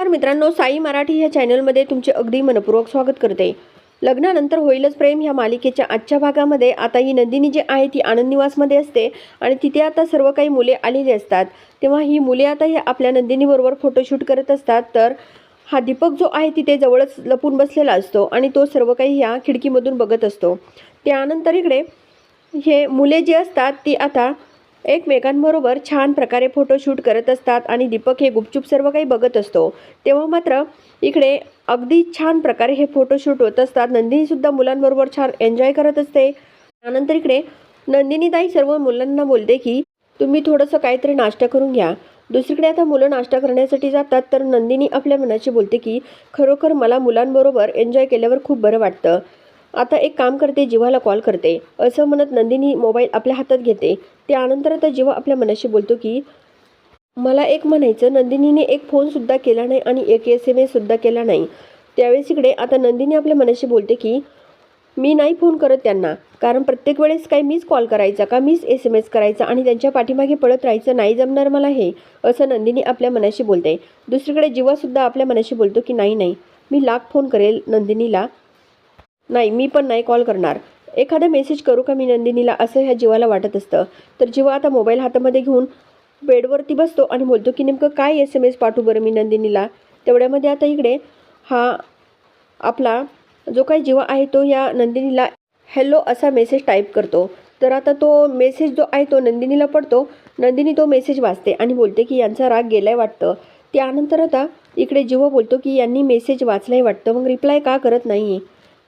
नमस्कार मित्रांनो साई मराठी ह्या चॅनलमध्ये तुमचे अगदी मनपूर्वक स्वागत करते. लग्नानंतर होईलच प्रेम ह्या मालिकेच्या आजच्या भागामध्ये. आता ही नंदिनी जी आहे ती आनंद निवासमध्ये असते आणि तिथे आता सर्व काही मुले आलेली असतात. तेव्हा ही मुले आता ह्या आपल्या नंदिनीबरोबर फोटोशूट करत असतात. तर हा दीपक जो आहे तिथे जवळच लपून बसलेला असतो आणि तो सर्व काही ह्या खिडकीमधून बघत असतो. त्यानंतर इकडे हे मुले जी असतात ती आता एकमेकांबरोबर छान प्रकारे फोटोशूट करत असतात आणि दीपक हे गुपचूप सर्व काही बघत असतो. तेव्हा मात्र इकडे अगदी छान प्रकारे हे फोटोशूट होत असतात. नंदिनीसुद्धा मुलांबरोबर छान एन्जॉय करत असते. त्यानंतर इकडे नंदिनीताई सर्व मुलांना बोलते की तुम्ही थोडंसं काहीतरी नाश्ता करून घ्या. दुसरीकडे आता मुलं नाश्ता करण्यासाठी जातात तर नंदिनी आपल्या मनाशी बोलते की खरोखर मला मुलांबरोबर एन्जॉय केल्यावर खूप बरं वाटतं. आता एक काम करते जीवाला कॉल करते. असं म्हणत नंदिनी मोबाईल आपल्या हातात घेते. त्यानंतर आता जीवा आपल्या मनाशी बोलतो की मला एक म्हणायचं नंदिनीने एक फोनसुद्धा केला नाही आणि एक एस एम एससुद्धा केला नाही. त्यावेळेस इकडे आता नंदिनी आपल्या मनाशी बोलते की मी नाही फोन करत त्यांना. कारण प्रत्येक वेळेस काय मीच कॉल करायचा का मीच एस एम एस करायचा आणि त्यांच्या पाठीमागे पळत राहायचं नाही जमणार मला हे? असं नंदिनी आपल्या मनाशी बोलते. दुसरीकडे जीवासुद्धा आपल्या मनाशी बोलतो की नाही नाही. मी लाख फोन करेल नंदिनीला. नाही मी पण नाही कॉल करणार. एखादा मेसेज करू का मी नंदिनीला? असं ह्या जीवाला वाटत असतं. तर जीवा आता मोबाईल हातामध्ये घेऊन बेडवरती बसतो आणि बोलतो की नेमकं काय एस एम एस पाठवू बरं मी नंदिनीला? तेवढ्यामध्ये आता इकडे हा आपला जो काही जीवा आहे तो या नंदिनीला हॅलो असा मेसेज टाईप करतो. तर आता तो मेसेज जो आहे तो नंदिनीला पडतो. नंदिनी तो मेसेज वाचते आणि बोलते की यांचा राग गेलाय वाटतं. त्यानंतर आता इकडे जीव बोलतो की यांनी मेसेज वाचलाय वाटतं. मग रिप्लाय का करत नाही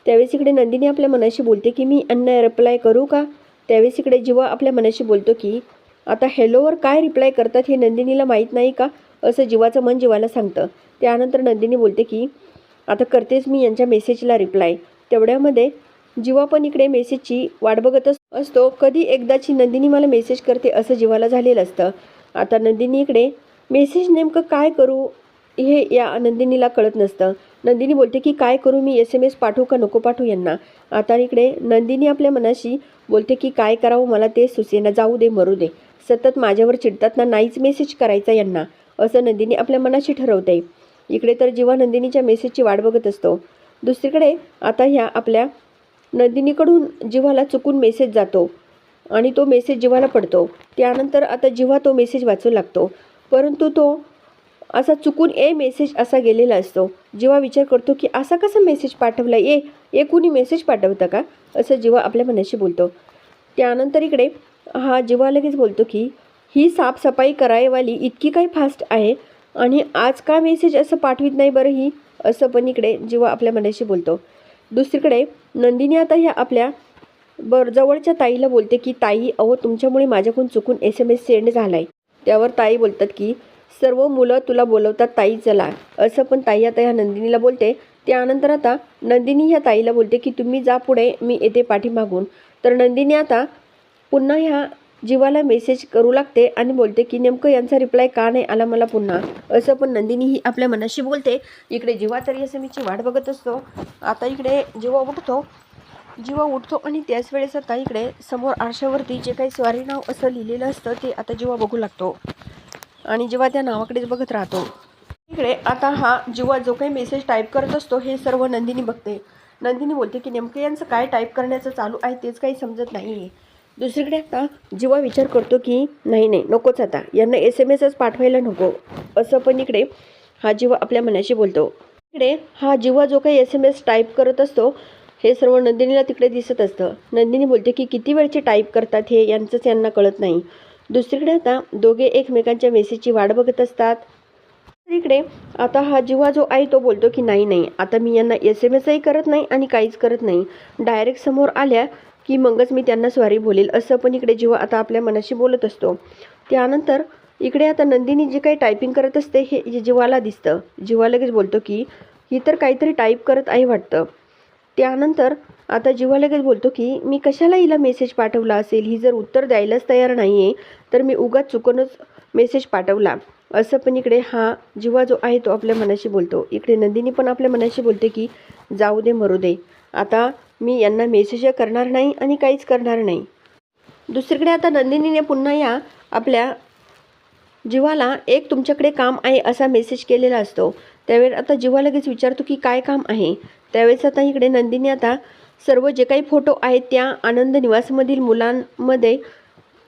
त्यावेळेस इकडे नंदिनी आपल्या मनाशी बोलते की मी यांना रिप्लाय करू का? त्यावेळेस इकडे जीवा आपल्या मनाशी बोलतो की आता हॅलोवर काय रिप्लाय करतात हे नंदिनीला माहीत नाही का? असं जीवाचं मन जीवाला सांगतं. त्यानंतर नंदिनी बोलते की आता करतेच मी यांच्या मेसेजला रिप्लाय तेवढ्यामध्ये जीवा पण इकडे मेसेजची वाट बघत असतो. कधी एकदाची नंदिनी मला मेसेज करते असं जीवाला झालेलं असतं. आता नंदिनी इकडे मेसेज नेमकं काय करू हे या नंदिनीला कळत नसतं. नंदिनी बोलते की काय करू मी? एस एम एस पाठवू का? नको पाठवू यांना? आता इकडे नंदिनी आपल्या मनाशी बोलते की काय करावं? मला ते सुचेना जाऊ दे मरू दे. सतत माझ्यावर चिडतात ना नाहीच मेसेज करायचा यांना. असं नंदिनी आपल्या मनाशी ठरवते इकडे तर जेव्हा नंदिनीच्या मेसेजची वाट बघत असतो दुसरीकडे आता ह्या आपल्या नंदिनीकडून जिव्हाला चुकून मेसेज जातो आणि तो मेसेज जिव्हाला पडतो. त्यानंतर आता जिव्हा तो मेसेज वाचू लागतो परंतु तो असा चुकून ए मेसेज असा गेलेला असतो. जेव्हा विचार करतो की असा कसा मेसेज पाठवला? ए ए कुणी मेसेज पाठवतं का? असं जेव्हा आपल्या मनाशी बोलतो. त्यानंतर इकडे हा जेव्हा लगेच बोलतो की ही साफसफाई करायवाली इतकी काही फास्ट आहे? आणि आज का मेसेज असं पाठवित नाही बरं ही? असं पण इकडे जेव्हा आपल्या मनाशी बोलतो. दुसरीकडे नंदिनी आता ह्या आपल्या बर जवळच्या ताईला बोलते की ताई अहो तुमच्यामुळे माझ्याकडून चुकून एस एम एस सेंड झाला आहे त्यावर ताई बोलतात की सर्व मुलं तुला बोलवतात ताई चला. असं पण ताई आता ह्या नंदिनीला बोलते. त्यानंतर आता नंदिनी ह्या ताईला बोलते की तुम्ही जा पुढे मी येते पाठीमागून. तर नंदिनी आता पुन्हा ह्या जीवाला मेसेज करू लागते आणि बोलते की नेमकं यांचा रिप्लाय का नाही आला मला पुन्हा? असं पण नंदिनी ही आपल्या मनाशी बोलते. इकडे जीवा तरी असं मीची वाट बघत असतो. आता इकडे जीवा उठतो. जीवा उठतो आणि त्याच वेळेस आता इकडे समोर आरशावरती जे काही स्वारी नाव असं लिहिलेलं असतं ते आता जीवा बघू लागतो. आणि जेव्हा त्या नावाकडेच बघत राहतो. इकडे आता हा जेव्हा जो काही मेसेज टाईप करत असतो हे सर्व नंदिनी बघते. नंदिनी बोलते की नेमकं यांचं काय टाईप करण्याचं चालू आहे तेच काही समजत नाही आहे दुसरीकडे आता जेव्हा विचार करतो की नाही नाही नकोच आता. यांना एस एम एसच पाठवायला नको. असं पण इकडे हा जीवा आपल्या मनाशी बोलतो. इकडे हा जीवा जो काही एस एम एस टाईप करत असतो हे सर्व नंदिनीला तिकडे दिसत असतं. नंदिनी बोलते की किती वेळचे टाईप करतात हे? यांचंच यांना कळत नाही. दुसरीकडे आता दोघे एकमेकांच्या मेसेजची वाट बघत असतात. तर इकडे आता हा जीवा जो आहे तो बोलतो की नाही नाही. आता मी यांना एस एम एसही करत नाही आणि काहीच करत नाही. डायरेक्ट समोर आल्या की मगच मी त्यांना स्वारी बोलेल असं पण इकडे जीवा आता आपल्या मनाशी बोलत असतो. त्यानंतर इकडे आता नंदिनी जे काही टायपिंग करत असते हे जीवाला दिसतं. जीवा लगेच बोलतो की ही तर काहीतरी टाईप करत आहे वाटतं. त्यानंतर आता जीवा लगेच बोलतो की मी कशाला हिला मेसेज पाठवला असेल? ही जर उत्तर द्यायलाच तयार नाही आहे तर मी उगाच चुकूनच मेसेज पाठवला. असं पण इकडे हा जीवा जो आहे तो आपल्या मनाशी बोलतो. इकडे नंदिनी पण आपल्या मनाशी बोलते की जाऊ दे मरू दे. आता मी यांना मेसेज करणार नाही आणि काहीच करणार नाही. दुसरीकडे आता नंदिनीने पुन्हा या आपल्या जीवाला एक तुमच्याकडे काम आहे असा मेसेज केलेला असतो. त्यावेळेस आता जीवा लगेच विचारतो की काय काम आहे? त्यावेळेस आता इकडे नंदिनी आता सर्व जे काही फोटो आहेत त्या आनंद निवासमधील मुलांमध्ये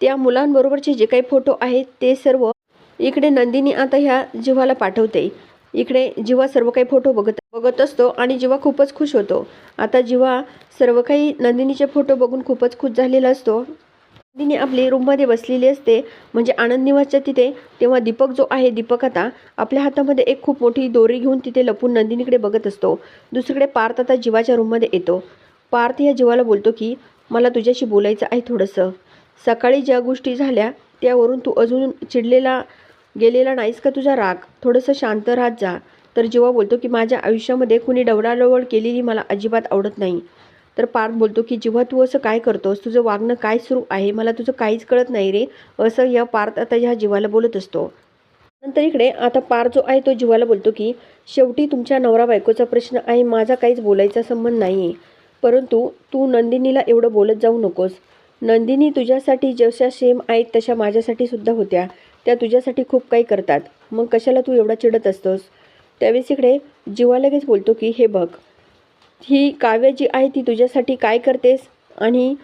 त्या मुलांबरोबरचे जे काही फोटो आहेत ते सर्व इकडे नंदिनी आता ह्या जीवाला पाठवते. इकडे जीवा सर्व काही फोटो बघत बघत असतो आणि जीवा खूपच खुश होतो. आता जीवा सर्व काही नंदिनीचे फोटो बघून खूपच खुश झालेला असतो. नंदिनी आपली रूममध्ये बसलेली असते. म्हणजे आनंद निवासच्या तिथे तेव्हा दीपक जो आहे दीपक आता आपल्या हातामध्ये एक खूप मोठी दोरी घेऊन तिथे लपून नंदिनीकडे बघत असतो. दुसरीकडे पार्थ आता जीवाच्या रूममध्ये येतो. पार्थ या जीवाला बोलतो की मला तुझ्याशी बोलायचं आहे थोडंसं. सकाळी ज्या गोष्टी झाल्या त्यावरून तू अजून चिडलेला गेलेला नाहीस का तुझा राग? थोडंसं शांत राहत जा. तर जेव्हा बोलतो की माझ्या आयुष्यामध्ये कुणी डवडाडवड केलेली मला अजिबात आवडत नाही. तर पार्थ बोलतो की जेव्हा तू असं काय करतोस? तुझं वागणं काय सुरू आहे? मला तुझं काहीच कळत नाही रे. असं या पार्थ आता ह्या जीवाला बोलत असतो. नंतर इकडे आता पार जो आहे तो जीवाला बोलतो की शेवटी तुमच्या नवरा बायकोचा प्रश्न आहे. माझा काहीच बोलायचा संबंध नाही आहे परंतु तू नंदिनीला एवढं बोलत जाऊ नकोस. नंदिनी तुझ्यासाठी जशा सेम आहेत तशा माझ्यासाठी सुद्धा होत्या. त्या तुझ्यासाठी खूप काही करतात. मग कशाला तू एवढा चिडत असतोस? त्यावेळेस इकडे जीवा लगेच बोलतो की हे बघ ही काव्य जी आहे ती तुझ्यासाठी काय करतेस? आणि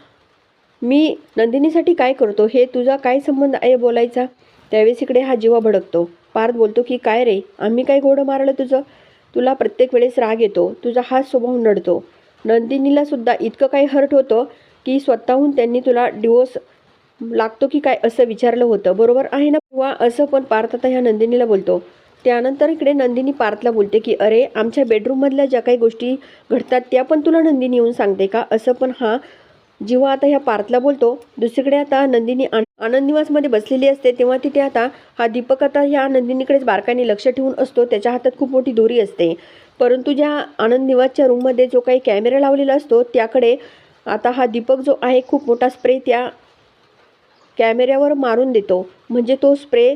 मी नंदिनीसाठी काय करतो? हे तुझा काय संबंध आहे बोलायचा? त्यावेळेस इकडे हा जीवा भडकतो. पार्थ बोलतो की काय रे? आम्ही काय घोडं मारलं तुझं? तुला प्रत्येक वेळेस राग येतो. तुझा हाच स्वभाव नडतो. नंदिनीला सुद्धा इतकं काही हर्ट होतं की स्वतःहून त्यांनी तुला डिवोर्स लागतो की काय असं विचारलं होतं. बरोबर आहे ना किंवा असं पण पार्थ आता ह्या नंदिनीला बोलतो. त्यानंतर इकडे नंदिनी पार्थला बोलते की अरे आमच्या बेडरूममधल्या ज्या काही गोष्टी घडतात त्या पण तुला नंदिनी येऊन सांगते का? असं पण हा जेव्हा आता ह्या पार्थला बोलतो दुसरीकडे आता नंदिनी आनंदनिवासमध्ये बसलेली असते तेव्हा तिथे आता हा दीपक आता ह्या नंदिनीकडेच बारकाईने लक्ष ठेवून असतो त्याच्या हातात खूप मोठी दोरी असते. परंतु ज्या आनंदनिवासच्या रूममध्ये जो काही कॅमेरा लावलेला असतो त्याकडे आता हा दीपक जो आहे खूप मोठा स्प्रे त्या कॅमेऱ्यावर मारून देतो. म्हणजे तो स्प्रे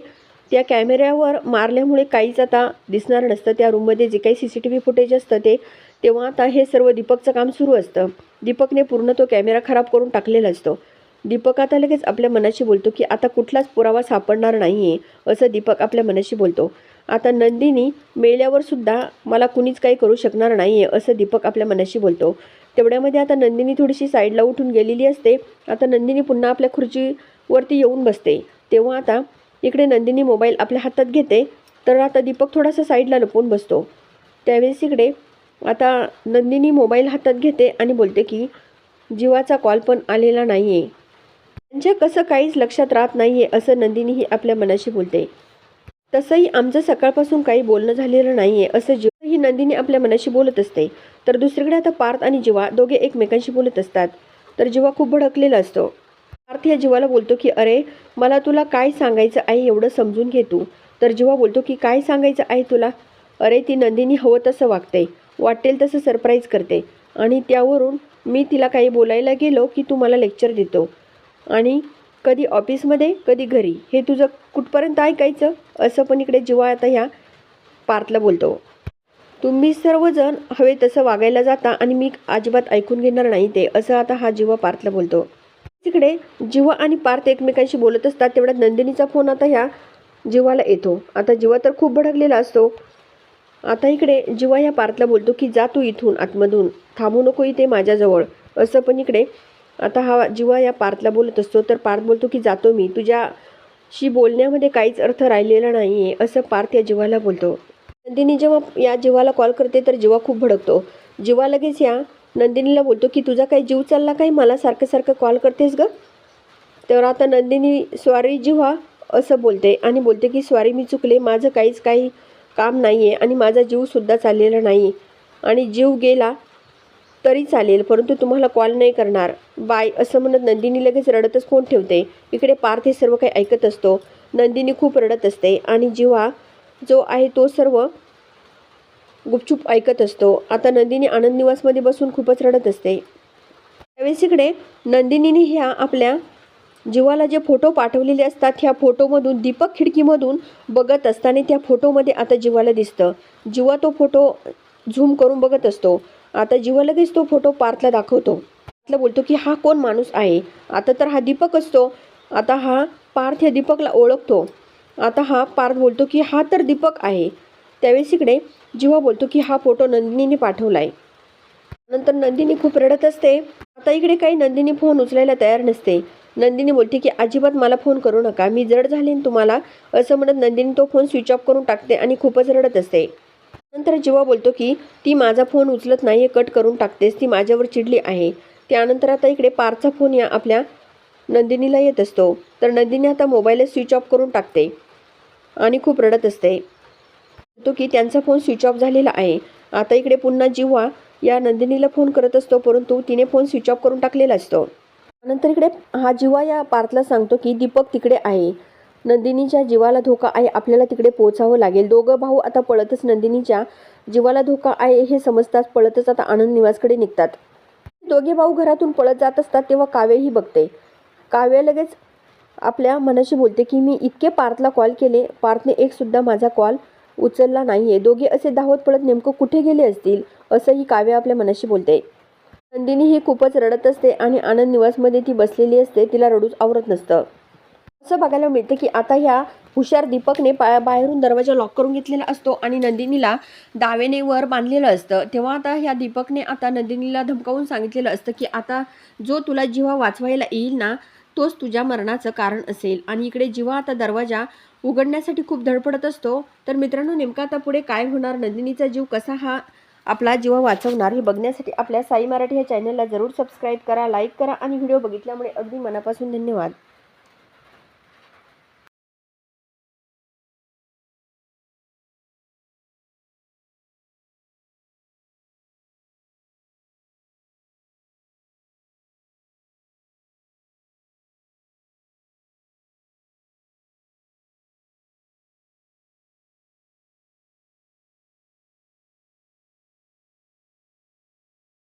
त्या कॅमेऱ्यावर मारल्यामुळे काहीच आता दिसणार नसतं. त्या रूममध्ये जे काही C C T V footage असतं ते तेव्हा आता हे सर्व दीपकचं काम सुरू असतं. दीपकने पूर्ण तो कॅमेरा खराब करून टाकलेला असतो. दीपक आता लगेच आपल्या मनाशी बोलतो की आता कुठलाच पुरावा सापडणार नाही आहे असं दीपक आपल्या मनाशी बोलतो. आता नंदिनी मेल्यावर सुद्धा मला कुणीच काही करू शकणार नाही आहे असं दीपक आपल्या मनाशी बोलतो. तेवढ्यामध्ये आता नंदिनी थोडीशी साईडला उठून गेलेली असते. आता नंदिनी पुन्हा आपल्या खुर्चीवरती येऊन बसते. तेव्हा आता इकडे नंदिनी मोबाईल आपल्या हातात घेते. तर आता दीपक थोडासा साईडला लपून बसतो. त्यावेळेस इकडे आता नंदिनी मोबाईल हातात घेते आणि बोलते की जीवाचा कॉल पण आलेला नाही आहे त्यांच्या म्हणजे कसं काहीच लक्षात राहत नाही आहे असं नंदिनी ही आपल्या मनाशी बोलते. तसंही आमचं सकाळपासून काही बोलणं झालेलं नाही आहे असं जीव ही नंदिनी आपल्या मनाशी बोलत असते. तर दुसरीकडे आता पार्थ आणि जीवा दोघे एकमेकांशी बोलत असतात. तर जीवा खूप भडकलेला असतो. पार्थ या जीवाला बोलतो की अरे मला तुला काय सांगायचं आहे एवढं समजून घे तू. तर जीवा बोलतो की काय सांगायचं आहे तुला? अरे ती नंदिनी हवं तसं वागते. वाटेल तसं सरप्राईज करते. आणि त्यावरून मी तिला काही बोलायला गेलो की तू मला लेक्चर देतो. आणि कधी ऑफिसमध्ये कधी घरी. हे तुझं कुठपर्यंत ऐकायचं? असं पण इकडे जीवा आता ह्या पार्थला बोलतो. तुम्ही सर्वजण हवे तसं वागायला जाता आणि मी अजिबात ऐकून घेणार नाही ते असं आता हा जीवा पार्थला बोलतो. तिकडे जिवा आणि पार्थ एकमेकांशी बोलत असतात तेवढ्यात नंदिनीचा फोन आता ह्या जिवाला येतो. आता जिवा तर खूप भडकलेला असतो. आता इकडे जिवा या पार्थला बोलतो की जा तू इथून आतमधून. थांबू नको इथे माझ्याजवळ. असं पण इकडे आता हा जिवा या पार्थला बोलत असतो. तर पार्थ बोलतो की जातो मी. तुझ्याशी बोलण्यामध्ये काहीच अर्थ राहिलेला नाही आहे असं पार्थ या जिवाला बोलतो. नंदिनी जेव्हा या जीवाला कॉल करते तर जिवा खूप भडकतो. जिवा लगेच या नंदिनीला बोलतो की तुझा काही जीव चालला काही मला सारखं सारखं कॉल करतेस ग? तर आता नंदिनी स्वारी जीवा असं बोलते आणि बोलते की स्वारी मी चुकले. माझं काहीच काही काम नाही आहे आणि माझा जीवसुद्धा चाललेला नाही. आणि जीव गेला तरी चालेल परंतु तुम्हाला कॉल नाही करणार. बाय. असं म्हणत नंदिनी लगेच रडतच फोन ठेवते. इकडे पार्थ हे सर्व काही ऐकत असतो. नंदिनी खूप रडत असते आणि जीवा जो आहे तो सर्व गुपचूप ऐकत असतो. आता नंदिनी आनंद निवासमध्ये बसून खूपच रडत असते. त्यावेळेस इकडे नंदिनीने ह्या आपल्या जीवाला जे फोटो पाठवलेले असतात ह्या फोटोमधून दीपक खिडकीमधून बघत असताना त्या फोटोमध्ये आता जीवाला दिसतं. जीवा तो फोटो झूम करून बघत असतो. आता जीवा लगेच तो फोटो पार्थला दाखवतो. पार्थला बोलतो की हा कोण माणूस आहे? आता तर हा दीपक असतो. आता हा पार्थ ह्या दीपकला ओळखतो. आता हा पार्थ बोलतो की हा तर दीपक आहे. त्यावेळेस इकडे जीवा बोलतो की हा फोटो नंदिनीने पाठवला आहे नंतर नंदिनी खूप रडत असते. आता इकडे काही नंदिनी फोन उचलायला तयार नसते. नंदिनी बोलते की अजिबात मला फोन करू नका. मी जड झाले तुम्हाला. असं म्हणत नंदिनी तो फोन स्विच ऑफ करून टाकते आणि खूपच रडत असते. नंतर जीवा बोलतो की ती माझा फोन उचलत नाही कट करून टाकतेस. ती माझ्यावर चिडली आहे. त्यानंतर आता इकडे पारचा फोन या आपल्या नंदिनीला येत असतो. तर नंदिनी आता मोबाईलच स्विच ऑफ करून टाकते आणि खूप रडत असते. तो की त्यांचा फोन स्विच ऑफ झालेला आहे. आता इकडे पुन्हा जिव्हा या नंदिनीला फोन करत असतो परंतु तिने फोन स्विच ऑफ करून टाकलेला असतो. नंतर इकडे हा जिवा या पार्थला सांगतो की दीपक तिकडे आहे. नंदिनीच्या जीवाला धोका आहे आपल्याला तिकडे पोहोचावं लागेल. दोघं भाऊ आता पळतच नंदिनीच्या जीवाला धोका आहे हे समजताच पळतच आता आनंद निवासकडे निघतात. दोघे भाऊ घरातून पळत जात असतात तेव्हा काव्यही बघते. काव्य लगेच आपल्या मनाशी बोलते की मी इतके पार्थला कॉल केले. पार्थने एकसुद्धा माझा कॉल उचलला नाही आहे दोघे असे धावत पळत नेमकं कुठे गेले असतील असंही काव्य आपल्या मनाशी बोलते. नंदिनी ही खूपच रडत असते आणि आनंद निवासमध्ये ती बसलेली असते तिला रडूच आवरत नसतं. असं बघायला मिळतं की आता ह्या हुशार दीपकने पा बाहेरून दरवाजा लॉक करून घेतलेला असतो आणि नंदिनीला दावेने वर बांधलेलं असतं. तेव्हा आता ह्या दीपकने आता नंदिनीला धमकावून सांगितलेलं असतं की आता जो तुला जीवा वाचवायला येईल ना तोच तुझ्या मरणाचं कारण असेल. आणि इकडे जीवा आता दरवाजा उघडण्यासाठी खूप धडपडत असतो. तर मित्रांनो नेमका आता पुढे काय होणार? नंदिनीचा जीव कसा हा आपला जीव वाचवणार हे बघण्यासाठी आपल्या साई मराठी या चॅनलला जरूर सबस्क्राईब करा लाईक करा आणि व्हिडिओ बघितल्यामुळे अगदी मनापासून धन्यवाद.